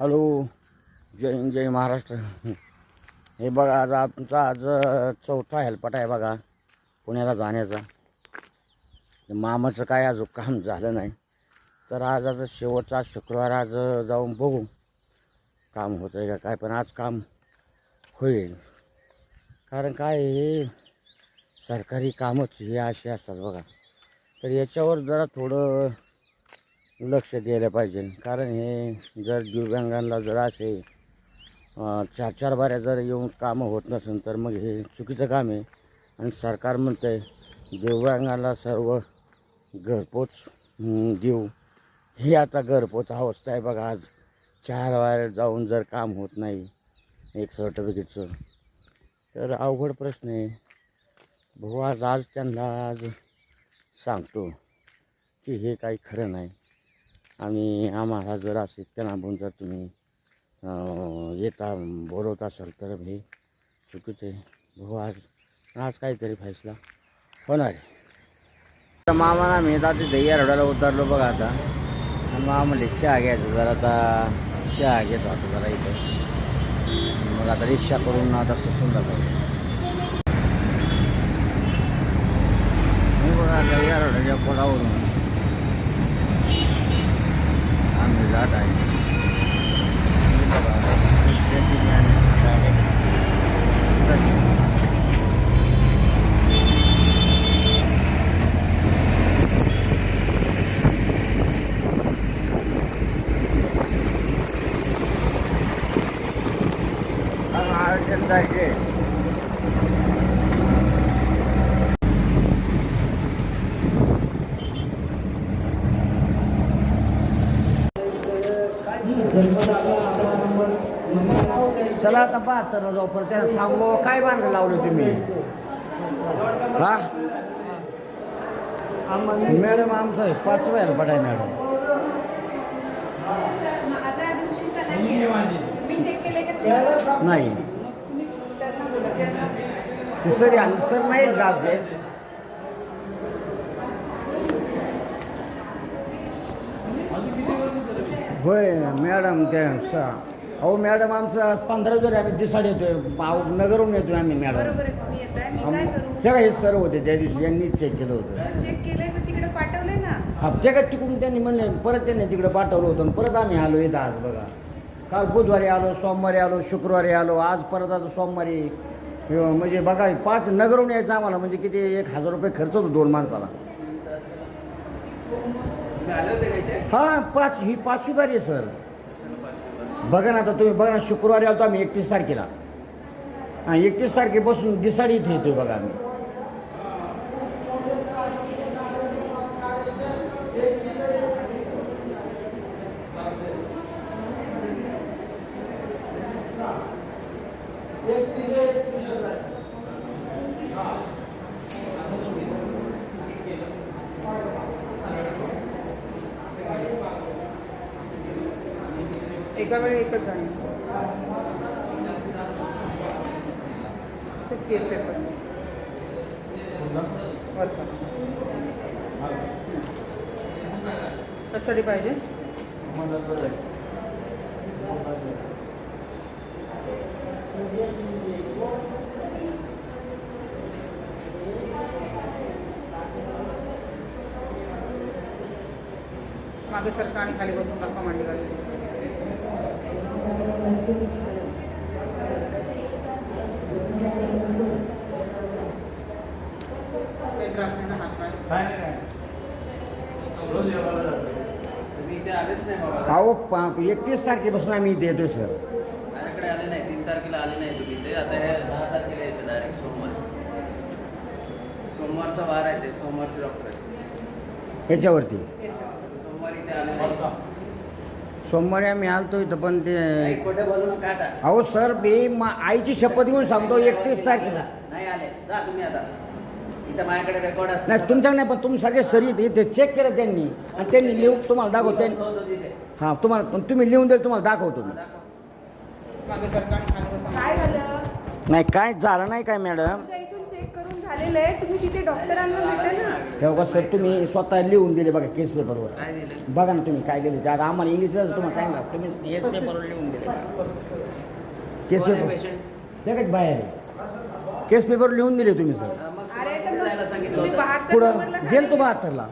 Hello जय हिंद जय महाराष्ट्र. हे बघा आज आमचा आज चौथा हेल्पट आहे बघा पुण्याला जाण्याचा. मामाचं काय अजून काम झालं नाही. तर आज आता शेवटचा शुक्रवार आज जाऊन बघू काम होतं आहे का काय पण आज काम होईल. कारण काय हे सरकारी कामच हे असे असतात बघा. तर याच्यावर जरा थोडं लक्ष द्यायला पाहिजे. कारण हे जर दिव्यांगांना जर असे चार चार बाऱ्या जर येऊन कामं होत नसेल तर मग हे चुकीचं काम आहे. आणि सरकार म्हणतं आहे दिव्यांगाला सर्व घरपोच देऊ. ही आता घरपोच अवस्था आहे बघा आज. चार बाहेर जाऊन जर काम होत नाही एक सर्टिफिकेटचं तर अवघड प्रश्न आहे. भाऊ आज आज त्यांना आज सांगतो की हे काही खरं नाही. आणि आम्हाला जर असे त्यांना जर तुम्ही येता बोलवत असाल तर हे चुकीचं आहे. भाऊ आज आज काहीतरी फैसला होणार आहे. तर मामाला मी आता ते दह्या रोडाला उतरलो बघा आता. आणि मामा म्हणले चहा घ्यायचं जरा आता चहा घेतो आता जरा इथं. मग आता रिक्षा करून आता सुसून जातो मी बघा दह्या रोडाच्या पुलावरून आम्ही जात आहे जायचे आता बहात्तरला जाऊ? पण त्याला सांगू काय बांधलं लावलं तुम्ही? हा? मॅडम आमचं पाचवा आहे पडाय मॅडम. का? नाही. त्यांना ते सर या- सर नाही गाज दे होय मॅडम ते स- अहो मॅडम आमचं पंधरा जर आम्ही दिसाड येतोय पाव- नगरहून येतोय आम्ही मॅडम. बरोबर आहे तुम्ही येत आहे मी काय करू? हे काय हे सर होते त्या दिवशी यांनी चेक केलं होतं. चेक केलंय तर तिकडे पाठवलंय ना. हा ते काय तिकडून त्यांनी म्हणले परत त्यांनी तिकडे पाठवलं होतं आणि परत आम्ही आलो इथं आज बघा. काल बुधवारी आलो सोमवारी आलो शुक्रवारी आलो आज परत आता सोमवारी हे म्हणजे बघा पाच नगरहून यायचं आम्हाला म्हणजे किती एक हजार रुपये खर्च होतो दोन माणसाला. हा पाच ही पाचवी बारी आहे सर. बघा ना आता तुम्ही बघा ना शुक्रवारी आलो आम्ही एकतीस तारखेला. हां एकतीस तारखेपासून दिसाडी इथे येतो बघा आम्ही एका वेळी एकच जण केस पेपर वरचा कशासाठी पाहिजे? मागे सरकार आणि खाली बसून दाखवा मांडी घालून काही त्रास नाही ना हात पाय मी इथे आलेच नाही बाबा अहो पा- एकतीस तारखेपासून आम्ही येतोय सर. माझ्याकडे आले नाही तीन तारखेला आले नाही तुम्ही. ते आता हे दहा तारखेला यायचं डायरेक्ट सोमवार. सोमवारचा वार आहे ते सोमवारचे डॉक्टर आहे ह्याच्यावरती सोमवारी ते आले नाही. सोमवारी आम्ही आलतो इथं पण ते खोटं बोलू नका आता. अहो सर मी मा आईची शपथ घेऊन सांगतो एकतीस तारखेला. नाही आले. जा तुम्ही आता. माझ्याकडे रेकॉर्ड असतं. नाही तुमच्याकडे नाही पण तुम्ही सगळे सर इथे इथे चेक केलं त्यांनी. आणि त्यांनी लिहून तुम्हाला दाखवतो. हां तुम्हाला पण तुम्ही लिहून द्याल तुम्हाला दाखवतो मी. काय झालं? नाही काय झालं नाही काय मॅडम इथून चेक करून झालेलं आहे. तुम्ही तिथे डॉक्टरांना भेटा ना. तेव्हा सर तुम्ही स्वतः लिहून दिले बघा केस पेपरवर काय दिलं? बघा ना तुम्ही काय दिले. ते आता आम्हाला इंग्लिशच तुम्हाला सांगा तुम्ही हेच पेपरवर लिहून दिले. केस कोण आहे पेपर पेशंट ते काय बाहेर आहे. केस पेपर लिहून दिले तुम्ही सर मग अरे तर पुढे जायला मग सांगितलं तुम्ही होतं पुढं गेल तो बहात्तरला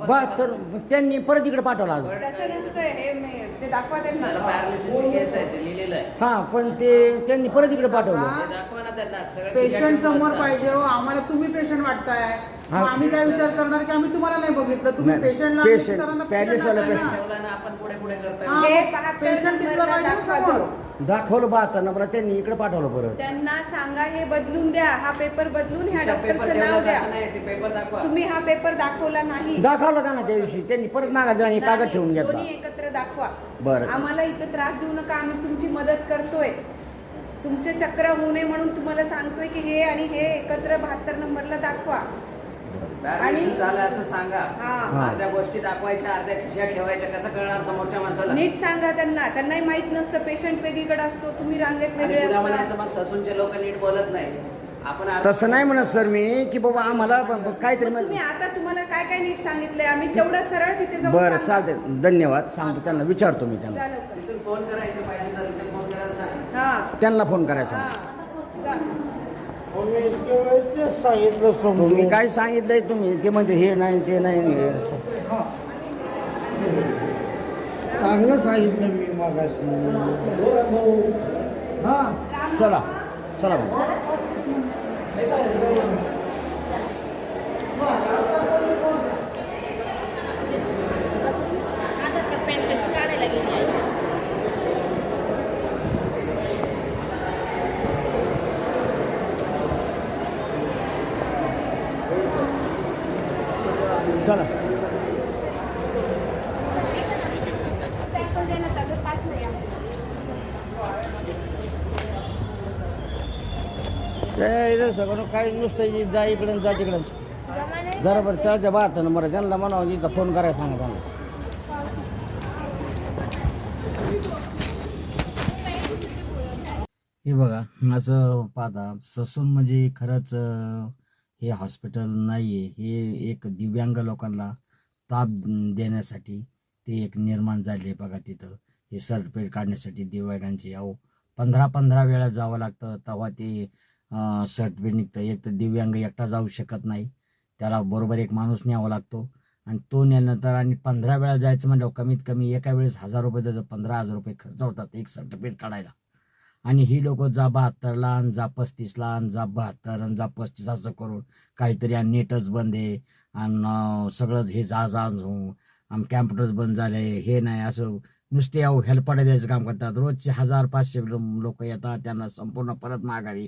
बहात्तर त्यांनी परत इकडे पाठवला नसतंय हे मी ते दाखवा त्याला त्यांना पॅरालिसिसची केस आहे ते लिहिलेलं आहे हा पण ते त्यांनी परत इकडे पाठवलं ते दाखवा ना त्यांना सगळं पेशंट समोर. पाहिजे हो आम्हाला तुम्ही पेशंट वाटताय हा. आम्ही काय विचार करणार की आम्ही तुम्हाला नाही बघितलं तुम्ही नाही, पेशंटला patient, palace वाला वाटताय patient. ना. ठेवला ना आपण पुढे पुढे करतोय हा. बहात्तर पेशंट दिसलं पाहिजे ना समोर. दाखवलं बहात्तर नंबर त्यांनी इकडे पाठवलं परत. त्यांना सांगा हे बदलून द्या. हा पेपर बदलून ह्या डॉक्टरचं नाव द्या. असं नाही ते पेपर दाखवा. तुम्ही हा पेपर दाखवला नाही. दाखवलं का ना त्या दिवशी त्यांनी परत मागा आणि कागद ठेवून घेतला. दोन्ही एकत्र दाखवा. बरं. आम्हाला इथं त्रास देऊ नका आम्ही तुमची मदत करतोय. तुमचे चक्र होऊ नये म्हणून तुम्हाला सांगतोय की हे आणि हे एकत्र बहात्तर नंबरला दाखवा. पॅरालिसिस झालं असं सांगा. हा. अर्ध्या गोष्टी दाखवायच्या अर्ध्या ठेवायच्या कसं कळणार समोरच्या माणसाला? नीट सांगा त्यांना. त्यांनाही माहीत नसतं पेशंट वेगळीकडे असतो तुम्ही रांगेत आणि वेगळे पुन्हा असता. म्हणायचं मग ससूनचे लोक नीट बोलत नाही. आपण अर्ध- तसं नाही म्हणत सर मी की बाबा आम्हाला ब- ब- काहीतरी मग तुम्ही म्हण- आता तुम्हाला काय काय नीट सांगितलंय? आम्ही तेवढं सरळ तिथे जाऊन बरं सांगा. चालते धन्यवाद. सांगतो त्यांना विचारतो मी त्यांना. जा लवकर. तिथून फोन करायचं पाहिजे तर फोन करायला सांग. हा. त्यांना फोन करायचा. हा. जा. सांगितलं तुम्ही काय सांगितलंय तुम्ही? ते म्हणजे हे नाही ते नाही. हे असं. चांगलं सांगितलं मी मागाशी. हा. चला. चला भाऊ. काढायला गेली आहे चला ए, इथं सगळं काही नुसतं जा इकडं जा तिकडं. जरा बरं त्या बहात्तर नंबर त्यांना म्हणावं इथं फोन करायला सांगा त्यांना. हे बघा असं पाहता ससून म्हणजे खरंच हे हॉस्पिटल नाही आहे हे एक दिव्यांग लोकांना ताप देण्यासाठी ते एक निर्माण झाले बघा तिथं. हे सर्टिफिकेट काढण्यासाठी दिव्यांगांचे. अहो पंधरा पंधरा वेळा जावं लागतं. तेव्हा ते सर्टिफिकेट निघतं. एक तर दिव्यांग एकटा जाऊ शकत नाही. त्याला बरोबर एक माणूस न्यावा लागतो. आणि तो नेल्यानंतर आणि पंधरा वेळा जायचं म्हणलं कमीत कमी एका वेळेस हजार रुपये त्याचं पंधरा हजार रुपये खर्च होतात एक सर्टिफिकेट काढायला. आणि ही लोक जा बहात्तरला आणि जा पस्तीसला आणि जा बहात्तर आणि जा पस्तीस असं करून काहीतरी आणि नेटच बंद आहे. आणि सगळंच हे जा जा आणि कॅम्प्युटर्स बंद झाले हे नाही असं नुसते अहो हेल्पाडे द्यायचं काम करतात. रोजचे हजार पाचशे लोक येतात त्यांना संपूर्ण परत माघारी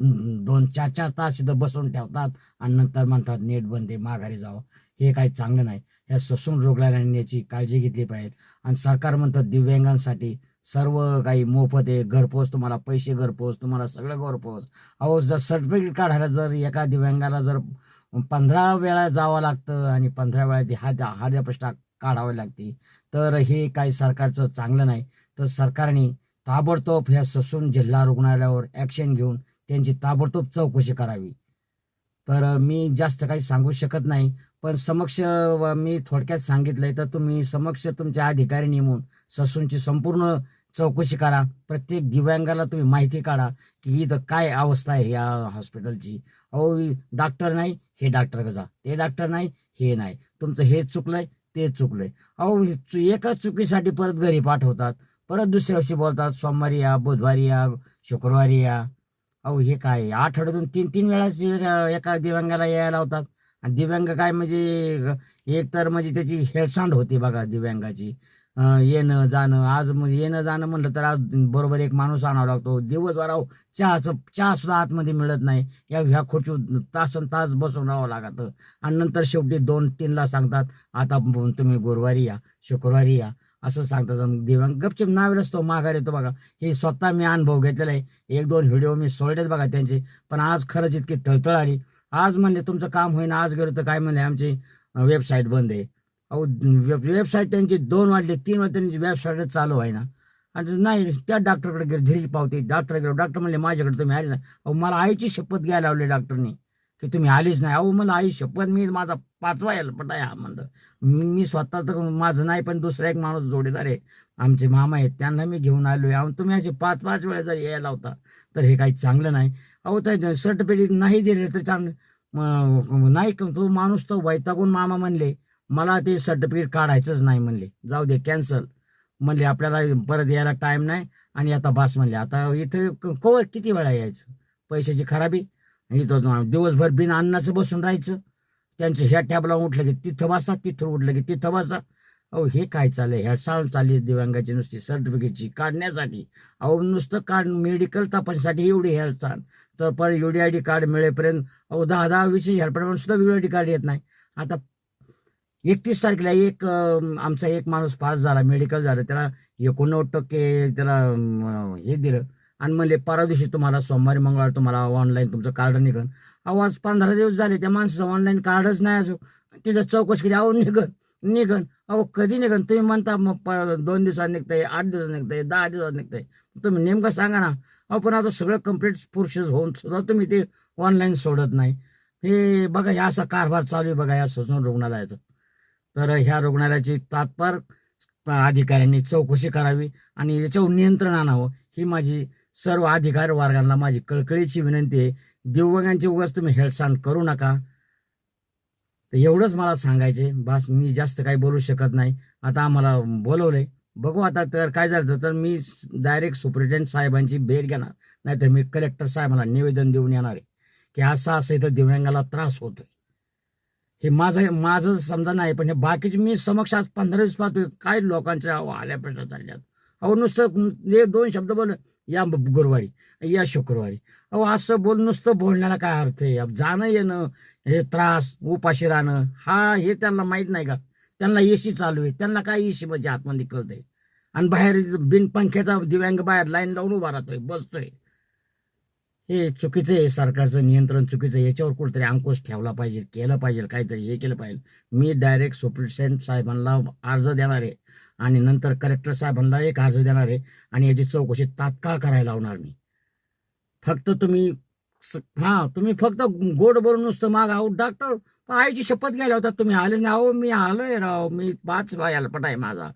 दोन चार चार तास इथं बसवून ठेवतात आणि नंतर म्हणतात नेट बंद आहे माघारी जावं. हे काही चांगलं नाही. ह्या ससून रुग्णालयांची याची काळजी घेतली पाहिजे. आणि सरकार म्हणतात दिव्यांगांसाठी सर्व काही मोफत आहे. घरपोच तुम्हाला पैसे घरपोच तुम्हाला सगळं घरपोच. अहो जर सर्टिफिकेट काढायला जर एका दिव्यांगाला जर पंधरा वेळा जावं लागतं आणि पंधरा वेळा ती हात हाद्यापष्टा काढावी लागते तर हे काही सरकारचं चांगलं नाही. तर सरकारने ताबडतोब ह्या ससून जिल्हा रुग्णालयावर ॲक्शन घेऊन त्यांची ताबडतोब चौकशी करावी. तर मी जास्त काही सांगू शकत नाही पण समक्ष व मी थोडक्यात सांगितलंय तर तुम्ही समक्ष तुमच्या अधिकारी नेमून ससूनची संपूर्ण चौकशी करा. प्रत्येक दिव्यांगाला तुम्ही माहिती काढा की इथं काय अवस्था आहे या हॉस्पिटलची. अहो डॉक्टर नाही हे डॉक्टर जा. ते डॉक्टर नाही हे नाही. तुमचं हे चुकलंय ते चुकलंय. अहो चु- एका चुकीसाठी परत घरी पाठवतात. परत दुसऱ्या दिवशी बोलतात सोमवारी या बुधवारी या शुक्रवारी या. अहो हे काय आठवड्यातून तीन तीन वेळाच एका दिव्यांगाला यायला लावतात. आणि दिव्यांग काय म्हणजे एक तर म्हणजे त्याची हेळसांड होते बघा दिव्यांगाची. येणं जाणं आज म्हणजे येणं जाणं म्हणलं तर आज बरोबर एक माणूस आणावा लागतो. दिवसभर अहो चहाचं चहा सुद्धा आतमध्ये मिळत नाही. या ह्या खुर्ची तासन तास बसून राहावं लागतं. आणि नंतर शेवटी दोन तीनला सांगतात आता तुम्ही गुरुवारी या शुक्रवारी या. असं सांगतात. आणि दिव्यांग गपचिप नावेलाच तो माघार येतो बघा. हे स्वतः मी अनुभव घेतलेला आहे. एक दोन व्हिडिओ मी सोडलेत बघा त्यांचे. पण आज खरंच इतकी तळतळ आली. आज म्हणले तुमचं काम होईना आज गेलो तर काय म्हणले आमची वेबसाईट बंद आहे. अहो वेब वेबसाईट त्यांची दोन वाजले तीन वाजता त्यांची वेबसाईटच चालू आहे ना आणि नाही त्या डॉक्टरकडे गेले धीरीची पावती. डॉक्टर गेलो. डॉक्टर म्हणले माझ्याकडे तुम्ही आले ना अहो मला आईची शपथ घ्यायला लावली डॉक्टरनी की तुम्ही आलीच नाही. अहो मला आई शपथ मी माझा पाचवा हेल्पट आहे हा म्हणलं. मी स्वतः तर माझं नाही पण दुसरा एक माणूस जोडीदार आहे. आमचे मामा आहेत त्यांना मी घेऊन आलो अहो तुम्ही असे पाच पाच वेळा जर यायला होता तर हे काही चांगलं नाही. अहो त्या सर्टिफिकेट नाही दिले तर चांगलं. नाही का तो माणूस तो वैतागून मामा म्हणले मला ते सर्टिफिकेट काढायचंच नाही म्हणले. जाऊ दे कॅन्सल म्हणले आपल्याला परत यायला टाईम नाही आणि आता बास म्हणले. आता इथं क- कवर किती वेळा यायचं? पैशाची खराबी? इथं दिवसभर बिन अन्नाचं बसून राहायचं. त्यांचं ह्या टॅबला उठलं की तिथं बसा तिथं उठलं की तिथं बसा. अहो हे काय चाललंय? ह्या शाळा चालली आहे दिव्यांगाची नुसती सर्टिफिकेटची काढण्यासाठी. अहो नुसतं काढ मेडिकल तपासण्यासाठी एवढी हेल्थ चाल तर पर डी आय डी कार्ड मिळेपर्यंत अहो दहा दहा वीस हेल्पड सुद्धा वेगळं आय डी कार्ड येत नाही. आता एकतीस तारखेला एक आमचा एक माणूस पास झाला मेडिकल झालं. त्याला एकोणनव्वद टक्के त्याला हे दिलं. आणि म्हणले परा दिवशी तुम्हाला सोमवारी मंगळवार तुम्हाला ऑनलाईन तुमचं कार्ड निघन. अहो आज पंधरा दिवस झाले त्या माणसाचं ऑनलाईन कार्डच नाही असो तिथं चौकशी केली अहो निघन निघन. अहो कधी निघन? तुम्ही म्हणता मग प- दोन दिवसात निघतंय आठ दिवसात निघतंय दहा दिवसात निघतंय. तुम्ही नेमकं सांगा ना. अहो पण आता सगळं कंप्लीट प्रोसेस होऊन सुद्धा तुम्ही ते ऑनलाईन सोडत नाही. हे बघा ह्या असा कारभार चालू आहे बघा या ससून रुग्णालयाचं. तर ह्या रुग्णालयाची तात्पर अधिकाऱ्यांनी चौकशी करावी आणि याच्यावर नियंत्रण आणावं ही माझी सर्व अधिकारी वर्गांना माझी कळकळीची विनंती आहे. दिव्यांगांची उगाच तुम्ही हेळसांड करू नका. तर एवढंच मला सांगायचे बस मी जास्त काही बोलू शकत नाही. आता आम्हाला बोलवलंय. बघू आता तर काय झालं तर मी डायरेक्ट सुप्रिटेंडेंट साहेबांची भेट घेणार. नाहीतर मी कलेक्टर साहेबांना निवेदन देऊन येणार आहे. की असं असं इथं दिव्यांगाला त्रास होतोय. हे माझं माझं समजा नाही पण हे बाकीचे मी समक्ष आज पंधरा दिवस पाहतोय. काय लोकांच्या आल्या प्रश्न चालल्यात. अहो नुसतं एक दोन शब्द बोल या गुरुवारी या शुक्रवारी. अहो असं बोल नुसतं बोलण्याला काय अर्थ आहे? जाणं येणं हे त्रास उपाशी राहणं हा हे त्यांना माहीत नाही का? त्यांना एसी चालू आहे. त्यांना काय एसी म्हणजे आतमध्ये कळतंय? आणि बाहेर बिन पंख्याचा दिव्यांग बाहेर लाईन लावून उभा राहतोय बसतोय. हे चुकीचं आहे सरकारचं नियंत्रण चुकीचं आहे. याच्यावर कुठेतरी अंकुश ठेवला पाहिजे केलं पाहिजे काहीतरी हे केलं पाहिजे. मी डायरेक्ट सुप्रिटेंडेंट साहेबांना अर्ज देणार आहे. आणि नंतर कलेक्टर साहेबांना एक अर्ज देणार आहे आणि याची चौकशी तात्काळ करायला लावणार मी. फक्त तुम्ही स- हा तुम्ही फक्त गोड बोलून नुसतं माग अहो डॉक्टर आईची शपथ घ्यायला होता तुम्ही आले नाही. अहो मी आलोय राव. मी पाच हेल्पट आहे माझा.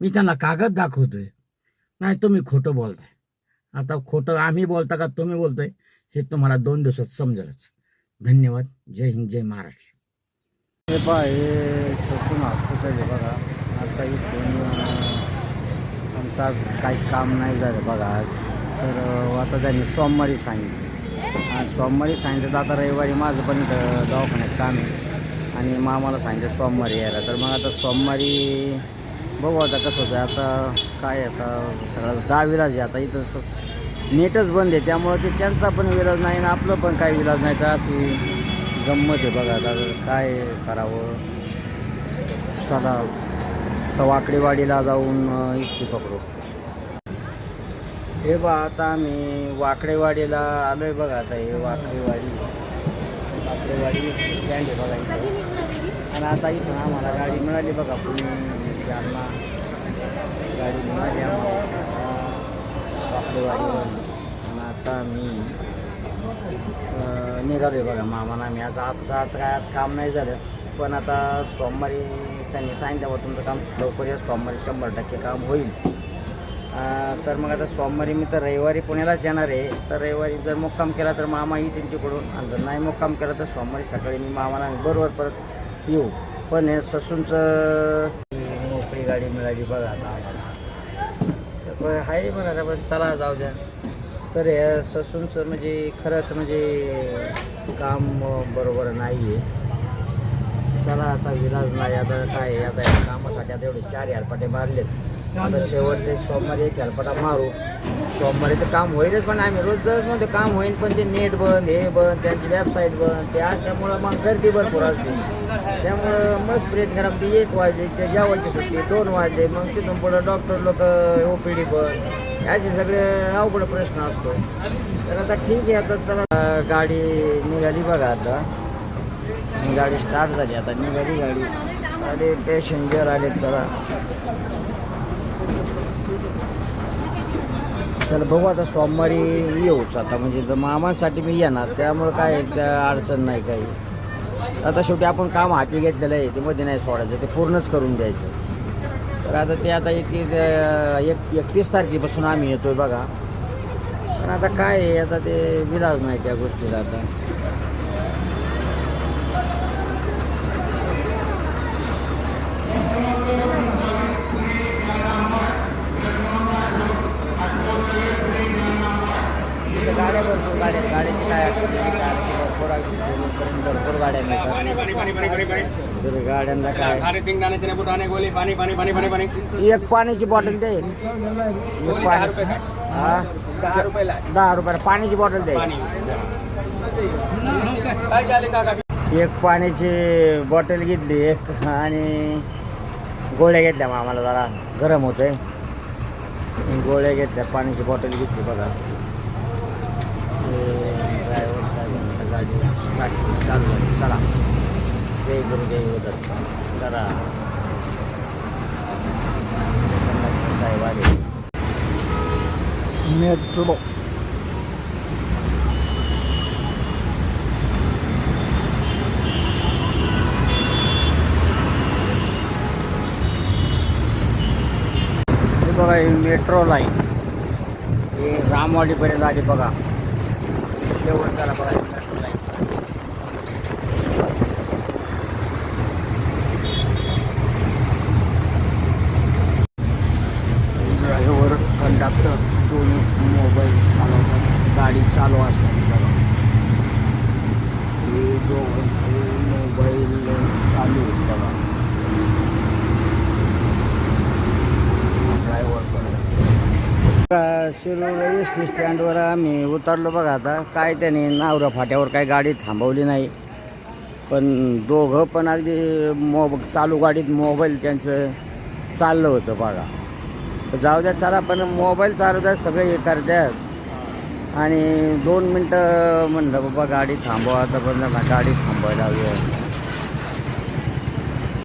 मी त्यांना कागद दाखवतोय. नाही तुम्ही खोटं बोलताय. आता खोटं आम्ही बोलता का तुम्ही बोलतोय हे तुम्हाला दोन दिवसात समजेलच. धन्यवाद. जय हिंद जय महाराष्ट्र. हे पहा हे ससून हॉस्पिटल आहे बघा. आता इथून आमचं आज काही काम नाही झालं बघा आज. तर आता त्यांनी सोमवारी सांगितलं. आणि सोमवारी सांगितलं तर आता रविवारी माझं पण दवाखान्यात काम आहे. आणि मामाला सांगितलं सोमवारी यायला. तर मग आता सोमवारी बघू आता कसं होतं आता काय आता सगळं दहा आहे. आता इथं नेटच बंद आहे. त्यामुळं ते त्यांचा पण विलाज नाही आणि आपलं पण काही विलाज नाही. तर अशी गंमत आहे बघा. आता काय करावं? चला. आता वाकडेवाडीला जाऊन अं, इष्टी पकडू. हे बा आता आम्ही वाकडेवाडीला आलोय बघा आता हे वाकडेवाडी. वाकडेवाडी स्टँड आहे बघा इथं. आणि आता इथं आम्हाला गाडी मिळाली बघा पुणे जालना. गाडी मिळाली आम्हाला वाकडेवाडीवर आणि आता मी निघालो निघालोय बघा मामाना. आम्ही आता आजचं आता काय आज काम नाही झालं. पण आता सोमवारी त्यांनी सांगितलं बा तुमचं काम लवकर या सोमवारी शंभर टक्के काम होईल. तर मग आता सोमवारी मी तर रविवारी पुण्यालाच येणार आहे. तर रविवारी जर मुक्काम केला तर मामा येईल तुमच्याकडून आणि जर नाही मुक्काम केला तर सोमवारी सकाळी मी मामाला बरोबर परत येऊ. पण हे ससूनचं नोकरी गाडी मिळाली बघा आता आम्हाला. तर आहे म्हणाला पण चला जाऊ द्या. तर हे ससूनचं म्हणजे खरंच म्हणजे काम बरोबर नाही आहे चला आता विलाज नाही आता काय आता या कामासाठी आता एवढे चार हेलपाटे मारलेत. आता शेवटचे एक सोमवारी एक हेलपाटा मारू. सोमवारी तर काम होईलच पण आम्ही रोज जर म्हणतो काम होईल पण ते नेट बंद हे बंद त्यांची वेबसाईट बंद ते अशामुळं मग गर्दी भरपूर असते. त्यामुळं मग प्रेत घरात ती एक वाजले ते जेवणची सुट्टी दोन वाजले मग तिथून पुढं डॉक्टर लोक ओ पी डी बंद. असे सगळे अवघड प्रश्न असतो. तर आता ठीक आहे आता चला गाडी निघाली बघा आता. गाडी स्टार्ट झाली. आता निघाली गाडी. अरे पॅसेंजर आले चला. चला बघू आता सोमवारी येऊच आता. म्हणजे मामांसाठी मामासाठी मी येणार त्यामुळं काय अडचण नाही काही. आता शेवटी आपण काम हाती घेतलेलं आहे ते मध्ये नाही सोडायचं ते पूर्णच करून द्यायचं. तर आता ते आता एक एक एकतीस तारखेपासून आम्ही येतोय बघा. पण आता काय आहे आता ते विलाज नाही त्या गोष्टीला आता. गाड्या भरपूर गाड्या गाड्याची काय अडचण नाही, काय अडचण नाही. भरपूर अडचण- भरपूर गाड्या मिळतात तर गाड्यांना काय खारे सिंग दाने चने बुटाने गोली पानी पानी पानी पानी पानी एक पाण्याची बॉटल दे एक पाणी हा दहा रुपयाला दहा रुपयाला पाण्याची बॉटल दे पाणी काय झाले काका एक पाण्याची बॉटल घेतली एक आणि गोळ्या घेतल्या मग आम्हाला जरा. गरम होतंय. गोळ्या घेतल्या पाण्याची बॉटल घेतली बघा. ड्रायव्हर साहेब गाडी गाडी चालू झाली चला. जय गुरु जय उदर चला. साहेब आले. मेट्रो. हे मेट्रो लाईन. हे रामवाडीपर्यंत आली बघा. शेवट झाला बघा ही मेट्रो लाईन ड्रायव्हर कंडक्टर दोन्ही मोबाईल चालवतात गाडी चालू असतात बघा हे दोघं मोबाईल चालू आहेत बघा शिरूर एस टी स्टँडवर आम्ही उतरलो बघा आता. काय त्याने नावरा फाट्यावर काय गाडी थांबवली नाही. पण दोघं पण अगदी मोब चालू गाडीत मोबाईल त्यांचं चाललं होतं बघा. जाऊ द्या चला पण मोबाईल चालू द्या सगळे हे करतात. आणि दोन मिनटं म्हणलं बाबा गाडी थांबवा आता पण गाडी थांबवायला हवी आहे